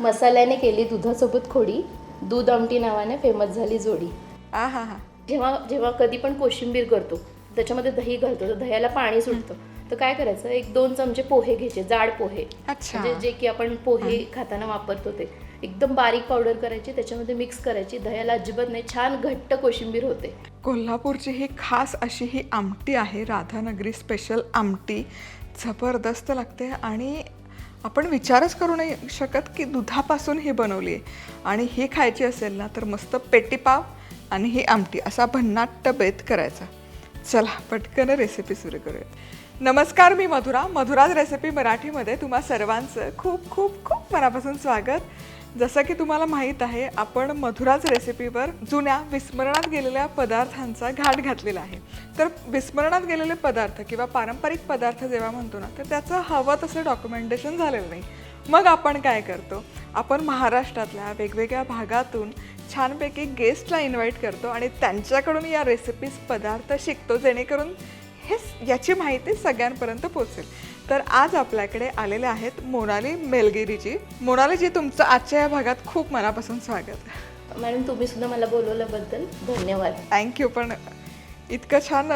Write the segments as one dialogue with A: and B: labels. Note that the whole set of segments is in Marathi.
A: मसाल्याने केली दुधासोबत खोडी. दूध आमटी नावाने फेमस झाली जोडी.
B: आ हा हा.
A: जेव्हा जेव्हा कधी पण कोशिंबीर करतो त्याच्यामध्ये दही घालतो तर दह्याला पाणी सुटतं. तर काय करायचं एक दोन चमचे पोहे घ्यायचे जाड पोहे.
B: अच्छा.
A: म्हणजे जे की आपण पोहे खाताना वापरतो ते. एकदम बारीक पावडर करायची त्याच्यामध्ये मिक्स करायची. दह्याला अजिबात नाही छान घट्ट कोशिंबीर होते.
B: कोल्हापूरची ही खास अशी ही आमटी आहे राधानगरी स्पेशल आमटी. जबरदस्त लागते आणि आपण विचारच करू नाही शकत की दुधापासून ही बनवली आहे. आणि ही खायची असेल ना तर मस्त पेटीपाव आणि ही आमटी असा भन्नाट बेत करायचा. चला पटकन रेसिपी सुरू करूयात. नमस्कार मी मधुरा. मधुराज रेसिपी मराठीमध्ये तुम्हा सर्वांचं खूप खूप खूप मनापासून स्वागत. जसं की तुम्हाला माहीत आहे आपण मधुराज रेसिपीवर जुन्या विस्मरणात गेलेल्या पदार्थांचा घाट घातलेला आहे. तर विस्मरणात गेलेले पदार्थ किंवा पारंपरिक पदार्थ जेव्हा म्हणतो ना तर त्याचं हवं तसं डॉक्युमेंटेशन झालेलं नाही. मग आपण काय करतो? आपण महाराष्ट्रातल्या वेगवेगळ्या भागातून छानपैकी गेस्टला इन्व्हाइट करतो आणि त्यांच्याकडून या रेसिपीज पदार्थ शिकतो जेणेकरून हे याची माहिती सगळ्यांपर्यंत पोचेल तर आज आपल्याकडे आलेले आहेत मोनाली मेलगिरीजी. मोनालीजी तुमचं आजच्या या भागात खूप मनापासून स्वागत.
A: मॅडम तुम्ही सुद्धा मला बोलवल्याबद्दल धन्यवाद.
B: थँक्यू पण इतकं छान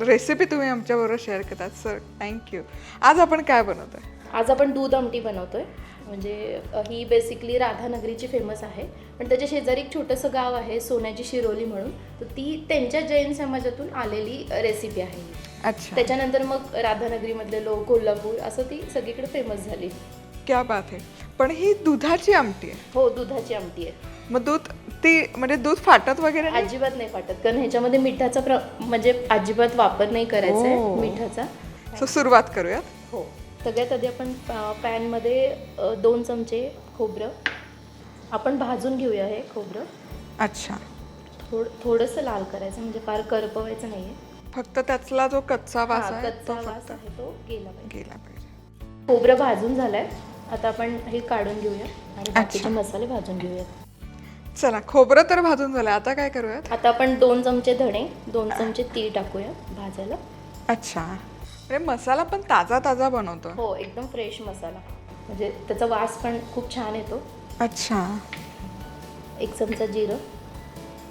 B: रेसिपी तुम्ही आमच्याबरोबर शेअर करतात सर थँक्यू आज आपण काय बनवतोय?
A: आज आपण दूध आमटी बनवतोय. म्हणजे अ, ही बेसिकली राधानगरीची फेमस आहे. पण त्याच्या शेजारी एक छोटंसं गाव आहे सोन्याची शिरोली म्हणून. तर ती त्यांच्या जैन समाजातून आलेली रेसिपी आहे.
B: अच्छा.
A: त्याच्यानंतर मग राधानगरीमधले लोक कोल्हापूर असं ती सगळीकडे फेमस झाली.
B: क्या बात आहे पण ही दुधाची आमटी आहे.
A: हो दुधाची आमटी आहे.
B: मग दूध ती म्हणजे दूध फाटत वगैरे नाही?
A: अजिबात नाही फाटत कारण ह्याच्यामध्ये मिठाचा प्र म्हणजे अजिबात वापर नाही करायचा आहे
B: ओ.
A: मिठाचा.
B: सो सुरुवात करूयात.
A: हो. सगळ्यात आधी आपण पॅ- पॅनमध्ये अ, दोन चमचे खोबरं. आपण भाजून घेऊया हे खोबरं.
B: अच्छा.
A: थोड थोडंसं लाल करायचं म्हणजे फार करपवायचं नाही आहे
B: फक्त त्यातला जो कच्चा वास आहे
A: कच्चा
B: तो
A: वास आहे तो गेला पाहिजे.
B: गेला पाहिजे.
A: खोबरं भाजून झालंय. आता आपण हे काढून घेऊया आणि बाकीचे मसाले भाजून घेऊयात.
B: चला खोबरं तर भाजून झालं आता काय करूयात?
A: आता आपण दोन चमचे धणे दोन चमचे तीळ टाकूया भाजायला.
B: अच्छा. म्हणजे मसाला पण ताजा ताजा बनवतो.
A: हो एकदम फ्रेश मसाला. म्हणजे त्याचा वास पण खूप छान येतो.
B: अच्छा.
A: एक चमचा जिरं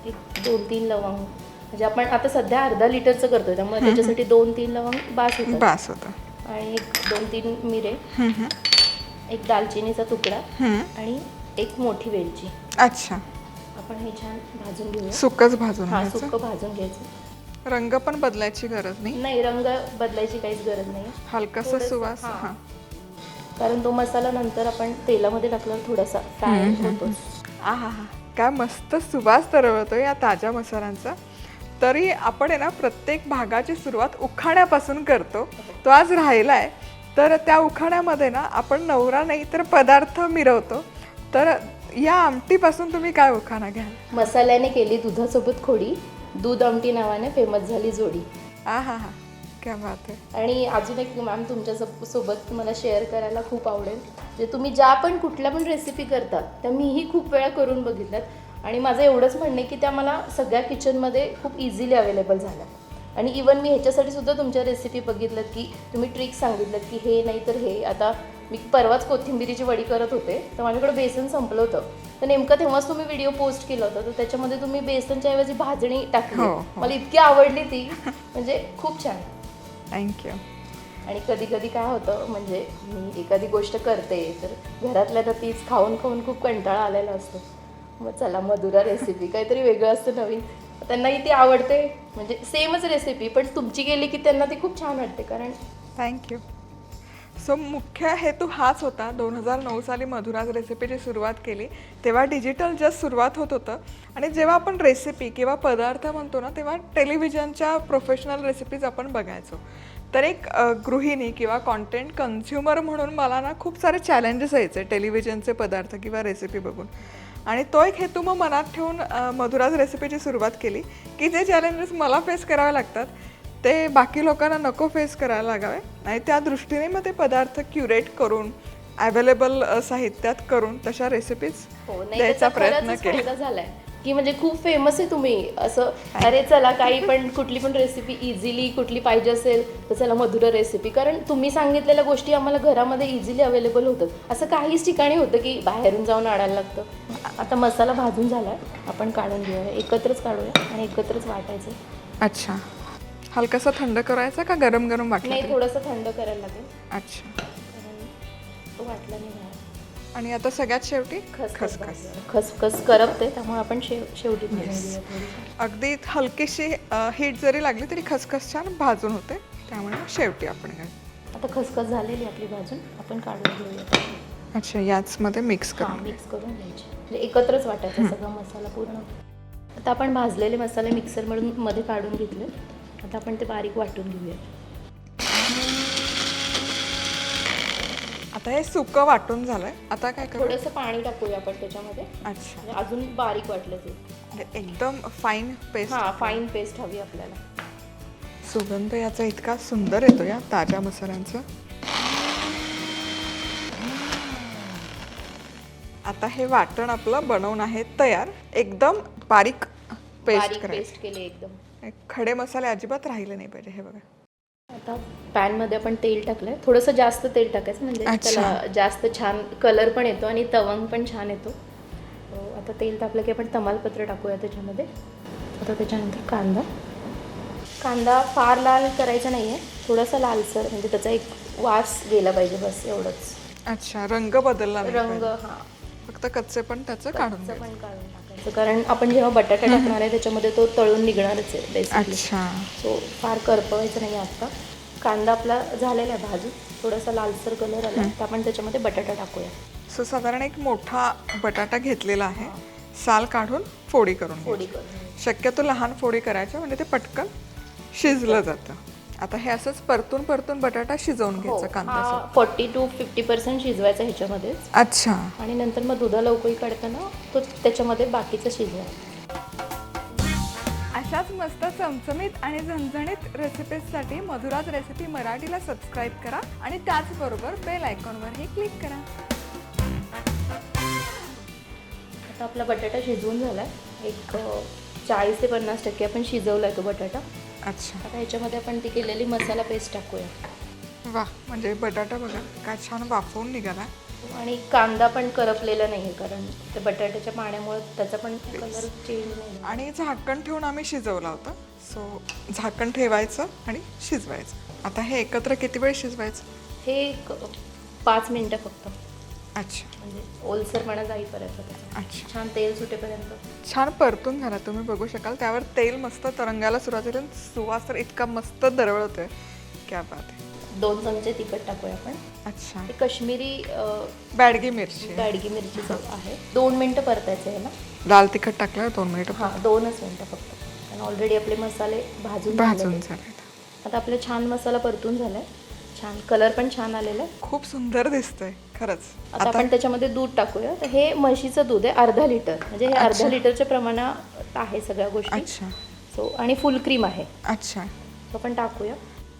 A: एक दोन तीन लवंग म्हणजे आपण आता सध्या अर्धा लिटरचं करतोय त्यामुळे त्याच्यासाठी दोन तीन लवंग बास होतात.
B: बास होतं.
A: आणि एक दोन तीन मिरे. एक दालचिनीचा तुकडा. आणि एक मोठी वेलची.
B: अच्छा.
A: आपण हे छान भाजून घेऊया.
B: सुकच भाजून
A: हा
B: घ्यायचं?
A: सुक्क भाजून घ्यायचं.
B: रंग पण बदलायची गरज नाही?
A: नाही रंग बदलायची काहीच गरज नाही.
B: हलकासा
A: थोडंसं,
B: सुवास
A: हा.
B: हा.
A: कारण तो मसाला नंतर आपण तेलामध्ये टाकल्यावर थोडासा फ्राय होतो
B: आहा हा काय मस्त सुवास तरवळतो या ताज्या मसाल्यांचा. तरी आपण आहे ना प्रत्येक भागाची सुरुवात उखाण्यापासून करतो. तो आज राहिलाय. तर त्या उखाण्यामध्ये ना आपण नवरा नाही तर पदार्थ मिरवतो. तर या आमटीपासून तुम्ही काय उखाणा घ्याल?
A: मसाल्याने केली दुधासोबत खोडी. दूध आमटी नावाने फेमस झाली जोडी.
B: आ हा हा. क्या बात आहे
A: आणि अजून एक मॅम तुमच्या सो- सोबत मला शेअर करायला खूप आवडेल. जे तुम्ही ज्या पण कुठल्या पण रेसिपी करता त्या मीही खूप वेळा करून बघितल्यात. आणि माझं एवढंच म्हणणं की त्या मला सगळ्या किचनमध्ये खूप इझिली अवेलेबल झाल्या. आणि इवन मी ह्याच्यासाठी सुद्धा तुमच्या रेसिपी बघितल्यात की तुम्ही ट्रिक सांगितलं की हे नाही तर हे. आता मी परवाच कोथिंबिरीची वडी करत होते तर माझ्याकडे बेसन संपलं होतं. तर नेमकं तेव्हाच तुम्ही व्हिडिओ पोस्ट केला होता तर त्याच्यामध्ये तुम्ही बेसनच्या ऐवजी भाजणी टाकली.
B: हो, हो.
A: मला इतकी आवडली ती. म्हणजे खूप छान.
B: थँक्यू
A: आणि कधी कधी काय होतं म्हणजे मी एखादी गोष्ट करते तर घरातल्या तर तीच खाऊन खाऊन खूप कंटाळा आलेला असतो. मग चला मधुरा रेसिपी काहीतरी वेगळं असतं नवीन. त्यांनाही ती आवडते म्हणजे सेमच रेसिपी पण तुमची गेली की त्यांना ती खूप छान वाटते कारण
B: थँक्यू सो मुख्य हेतू हाच होता. दोन हजार नऊ साली मधुराज रेसिपीची सुरुवात केली. तेव्हा डिजिटल जस्ट सुरुवात होत होतं. आणि जेव्हा आपण रेसिपी किंवा पदार्थ म्हणतो ना तेव्हा टेलिव्हिजनच्या प्रोफेशनल रेसिपीज आपण बघायचो. तर एक गृहिणी किंवा कॉन्टेंट कन्झ्युमर म्हणून मला ना खूप सारे चॅलेंजेस यायचे टेलिव्हिजनचे पदार्थ किंवा रेसिपी बघून. आणि तो एक हेतू मग मनात ठेवून मधुराज रेसिपीची सुरुवात केली की जे चॅलेंजेस मला फेस करावे लागतात ते बाकी लोकांना नको फेस करायला लागावे. आणि त्या दृष्टीने मग ते पदार्थ क्युरेट करून अवेलेबल साहित्यात करून तशा रेसिपीज
A: हो नाही
B: द्यायचा
A: त्याचा
B: प्रयत्न केला.
A: झालाय. की म्हणजे खूप फेमस आहे तुम्ही. असं अरे चला काही पण कुठली पण रेसिपी इझिली कुठली पाहिजे असेल तर चला मधुरा रेसिपी कारण तुम्ही सांगितलेल्या गोष्टी आम्हाला घरामध्ये इझिली अवेलेबल होतात. असं काहीच ठिकाणी होतं की बाहेरून जाऊन आणायला लागतं. आता मसाला भाजून झालाय. आपण काढून घेऊया. एकत्रच काढूया आणि एकत्रच वाटायचं.
B: अच्छा. हलकासा थंड करायचा का गरम गरम वाटलं
A: नाही? थोडंसं थंड करायला लागेल.
B: अच्छा.
A: तो वाटला नाही.
B: आणि आता सगळ्यात शेवटी
A: खसखस.
B: खसखस.
A: करपते त्यामुळे आपण शेव शेवटी.
B: अगदी हलकीशी हीट जरी लागली तरी खसखस छान भाजून होते. त्यामुळे शेवटी आपण.
A: आता खसखस झालेली आपली भाजून आपण काढून घेऊया.
B: अच्छा याचमध्ये मिक्स करून.
A: मिक्स करून घ्यायचे. म्हणजे एकत्रच वाटायचा सगळा मसाला पूर्ण. आता आपण भाजलेले मसाले मिक्सरमध्ये काढून घेतले. आता आपण ते बारीक वाटून घेऊया.
B: आता हे सुकं वाटून झालंय. आता काय करू?
A: थोडंसं पाणी टाकूया आपण त्याच्यामध्ये.
B: अच्छा.
A: म्हणजे अजून बारीक वाटलं ते.
B: म्हणजे एकदम फाईन पेस्ट
A: हा फाईन पेस्ट हवी आपल्याला.
B: सुगंध याचा इतका सुंदर येतो या ताज्या मसाल्यांचा. आता हे वाटण आपलं बनवून आहे तयार. एकदम बारीक पेस्ट
A: बारीक
B: करायची.
A: पेस्ट केली एकदम.
B: खडे मसाले अजिबात राहिले नाही पाहिजे हे बघा.
A: आता पॅनमध्ये आपण तेल टाकलंय. थोडंसं जास्त तेल टाकायचं म्हणजे. त्याला जास्त छान कलर पण येतो आणि तवंग पण छान येतो. अं, आता तेल तापलं की आपण तमालपत्र टाकूया त्याच्यामध्ये. आता त्याच्यानंतर कांदा. कांदा फार लाल करायचा नाही आहे थोडासा लालसर म्हणजे त्याचा एक वास गेला पाहिजे बस एवढंच.
B: अच्छा रंग बदलला
A: रंग. हा.
B: फक्त कच्चे पण त्याचं काढून.
A: पण काढून कारण आपण जेव्हा बटाटा टाकणार आहे त्याच्यामध्ये तो तळून निघणारच आहे बेसिकली सो फार करपवायचं नाही आता. कांदा आपला झालेला आहे भाजून. थोडासा लालसर कलर आला तर आपण त्याच्यामध्ये बटाटा टाकूया.
B: सो साधारण एक मोठा बटाटा घेतलेला आहे. साल काढून फोडी करून
A: फोडी. करून.
B: शक्यतो लहान फोडी करायच्या म्हणजे ते पटकन शिजलं जातं. आता हे असंच परतून परतून बटाटा शिजवून
A: हो.
B: घ्यायचं कांद्यासोबत
A: फोर्टी टू फिफ्टी पर्सेंट शिजवायचा ह्याच्यामध्येच.
B: अच्छा.
A: आणि नंतर मग दुधाला उकळी काढताना तो त्याच्यामध्ये बाकीचं शिजवा.
B: अशाच मस्त चमचमीत आणि झणझणीत रेसिपीजसाठी मधुराज रेसिपी मराठीला सबस्क्राईब करा आणि त्याचबरोबर बेल आयकॉनवरही क्लिक करा.
A: आता आपला बटाटा शिजवून झाला एक चाळीस ते पन्नास टक्के आपण शिजवला आहे तो बटाटा.
B: अच्छा.
A: आता ह्याच्यामध्ये आपण ती केलेली मसाला पेस्ट टाकूया.
B: वा म्हणजे बटाटा बघा काय छान वाफवून निघाला.
A: आणि कांदा पण करपलेला नाही कारण ते बटाट्याच्या पाण्यामुळे त्याचा पण कलर चेंज नाही.
B: आणि झाकण ठेवून आम्ही शिजवला होता. सो झाकण ठेवायचं आणि शिजवायचं. आता हे एकत्र किती वेळ शिजवायचं?
A: हे एक पाच मिनटं फक्त.
B: अच्छा.
A: म्हणजे ओलसरपणा जाईपर्यंत त्याचा.
B: अच्छा.
A: छान तेल सुटेपर्यंत.
B: छान परतून झाला तुम्ही बघू शकाल. त्यावर तेल मस्त तरंगायला सुरुवात झाली आणि सुवास तर इतका मस्त दरवळतोय. क्या बात आहे.
A: दोन चमचे तिखट टाकूया आपण.
B: अच्छा.
A: हे कश्मीरी अं,
B: बॅडगी मिरची
A: बॅडगी मिरचीचं आहे दोन मिनटं परतायचं आहे ना?
B: लाल तिखट टाकलं दोन मिनिटं
A: हां दोनच मिनटं फक्त. कारण ऑलरेडी आपले मसाले भाजून
B: भाजून
A: झालेले.
B: झाले
A: आता आपले छान मसाला परतून झालाय छान कलर पण छान आलेला. आहे
B: खूप सुंदर दिसतंय. खरंच.
A: आता आपण त्याच्यामध्ये दूध टाकूया. तर हे म्हशीचं दूध आहे अर्धा लिटर. म्हणजे हे अर्धा लिटरच्या प्रमाणात आहे सगळ्या गोष्टी.
B: अच्छा.
A: सो आणि फुल क्रीम आहे.
B: अच्छा.
A: तो आपण टाकूया.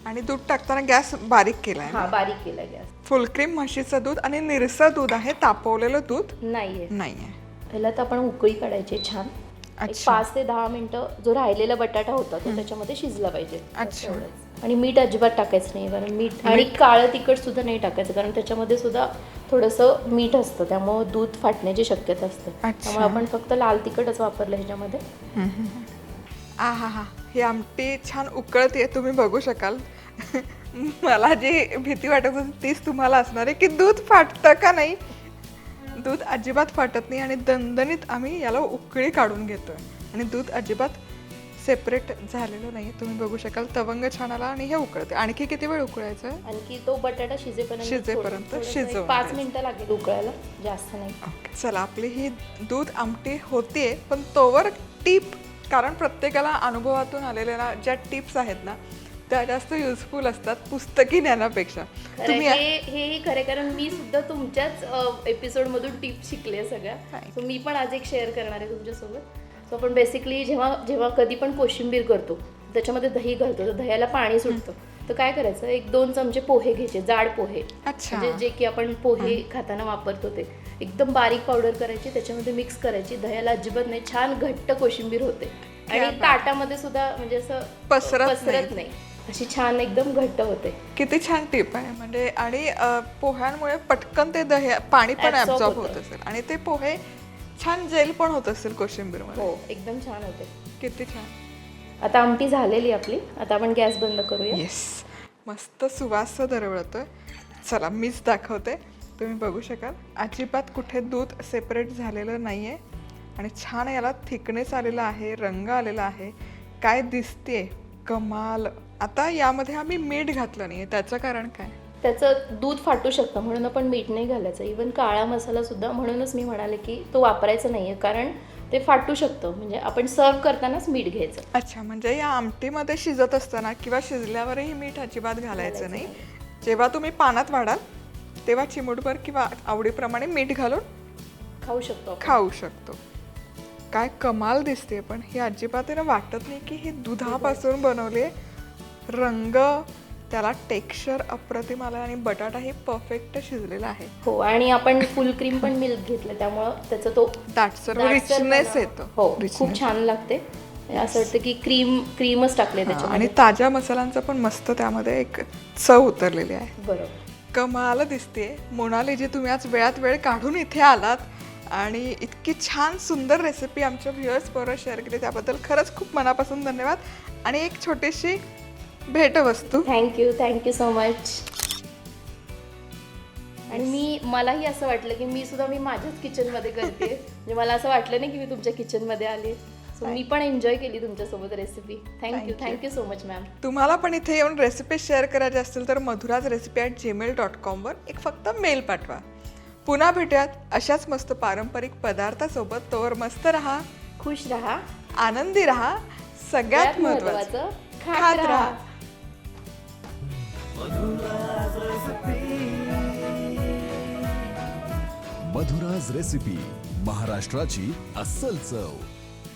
B: आणि दूध टाकताना गॅस बारीक केलाय
A: हा बारीक केला गॅस.
B: फुल क्रीम म्हशीचं दूध आणि निरसं दूध आहे तापवलेलं दूध
A: नाहीये.
B: नाहीये.
A: ह्याला तर आपण उकळी काढायची छान. एक
B: अच्छा.
A: पाच ते दहा मिनिटं जो राहिलेला बटाटा होता तो त्याच्यामध्ये शिजला पाहिजे बस
B: अच्छा.
A: एवढंच. आणि मीठ अजिबात टाकायचं नाही कारण मीठ आणि काळं तिखट सुद्धा नाही टाकायचं कारण त्याच्यामध्ये सुद्धा थोडंसं मीठ असतं त्यामुळं दूध फाटण्याची शक्यता असते
B: अच्छा.
A: त्यामुळे आपण फक्त लाल तिखटच वापरलं ह्याच्यामध्ये
B: आ हा हा ही आमटी छान उकळते तुम्ही बघू शकाल मला जी भीती वाटत होती तीच तुम्हाला असणार आहे की दूध फाटतं का नाही दूध अजिबात फाटत नाही आणि दणदणीत आम्ही याला उकळी काढून घेतोय. आणि दूध अजिबात सेपरेट झालेलं नाही. तुम्ही बघू शकाल तवंग छान आला आणि हे उकळते. आणखी किती वेळ उकळायचं?
A: आणखी तो बटाटा शिजेपर्यंत
B: शिजेपर्यंत शिजवून
A: पाच. मिनिटं लागेल उकळायला. जास्त नाही.
B: चला. आपली ही दूध आमटी होतीये पण तोवर टीप कारण प्रत्येकाला अनुभवातून आलेल्या ज्या टिप्स आहेत ना त्या जास्त युजफुल असतात पुस्तकी ज्ञानापेक्षा. तुम्ही
A: हे हेही खरे कारण मी सुद्धा तुमच्याच एपिसोड मधून टिप्स शिकले सगळ्या. सो मी पण आज एक शेअर करणार आहे तुमच्यासोबत. सो आपण बेसिकली जेव्हा जेव्हा कधी पण कोशिंबीर करतो त्याच्यामध्ये दही घालतो तर दह्याला पाणी सुटतं. तर काय करायचं एक दोन चमचे पोहे घ्यायचे जाड पोहे. म्हणजे जे की आपण पोहे खाताना वापरतो ते. एकदम बारीक पावडर करायची त्याच्यामध्ये मिक्स करायची. दह्याला अजिबात नाही छान घट्ट कोशिंबीर होते. आणि. ताटामध्ये सुद्धा म्हणजे असं
B: पसरत
A: पसरत नाही. अशी छान एकदम घट्ट होते.
B: किती छान टिप आहे. म्हणजे आणि अ, पोह्यांमुळे पटकन ते दही पाणी पण
A: Absorb
B: ऍब्झॉर्ब
A: होतं.
B: होत असेल. आणि ते पोहे छान जेल पण होत असेल कोशिंबीरमध्ये.
A: हो एकदम छान होते.
B: किती छान.
A: आता आमटी झालेली आपली. आता आपण गॅस बंद करूया.
B: येस मस्त सुवास दरवळतोय. चला मीच दाखवते. तुम्ही बघू शकाल. अजिबात कुठे दूध सेपरेट झालेलं नाही आहे आणि छान याला थिकनेस आलेला आहे रंग आलेला आहे. काय दिसते कमाल. आता यामध्ये आम्ही मीठ घातलं नाही त्याचं कारण काय?
A: त्याचं दूध फाटू शकतं. म्हणून आपण मीठ नाही घालायचं. इवन काळा मसाला सुद्धा म्हणूनच मी म्हणाले की तो वापरायचा नाहीये. कारण ते फाटू शकतं. म्हणजे आपण सर्व करतानाच मीठ घ्यायचं.
B: अच्छा. म्हणजे या आमटीमध्ये शिजत असताना किंवा शिजल्यावरही मीठ अजिबात घालायचं नाही. जेव्हा तुम्ही पानात वाढाल तेव्हा चिमूटभर किंवा आवडीप्रमाणे मीठ घालून
A: खाऊ शकतो.
B: खाऊ शकतो. काय कमाल दिसते पण हे अजिबात ना वाटत नाही की हे दुधापासून बनवले रंग त्याला टेक्स्चर अप्रतिम आलं आणि बटाटाही परफेक्ट शिजलेला आहे.
A: हो आणि आपण फुल क्रीम पण मिल्क घेतलं त्यामुळं त्याचा तो
B: दाटसर रिचनेस येतो.
A: हो खूप. छान लागते. असं वाटतं की क्रीम क्रीमच टाकले
B: हा,
A: त्याच्यामध्ये.
B: आणि ताज्या मसाल्यांचा पण मस्त त्यामध्ये एक चव उतरलेली आहे.
A: बरोबर.
B: कमाल दिसते मोनाली जी तुम्ही आज वेळात वेळ काढून इथे आलात. आणि इतकी छान सुंदर रेसिपी आमच्या व्ह्युअर्स बरोबर शेअर केली. त्याबद्दल खरंच खूप मनापासून धन्यवाद. आणि एक छोटीशी भेटवस्तू.
A: थँक्यू थँक्यू सो मच आणि मी मलाही असं वाटलं की मी सुद्धा मी माझ्याच किचनमध्ये करते. म्हणजे मला असं वाटलं नाही की मी तुमच्या किचनमध्ये आले. सो मी पण एन्जॉय केली तुमच्यासोबत recipe thank you thank you so much ma'am
B: तुम्हाला पण इथे येऊन रेसिपी शेअर करायची असतील तर Madhura's recipe at Gmail dot कॉमवर एक फक्त मेल पाठवा. पुन्हा भेटूयात अशाच मस्त पारंपरिक पदार्थासोबत. तोवर मस्त राहा
A: खुश राहा
B: आनंदी राहा सगळ्यात महत्वाचं खात.
A: राहा.
C: मधुराज रेसिपी महाराष्ट्राची अस्सल चव.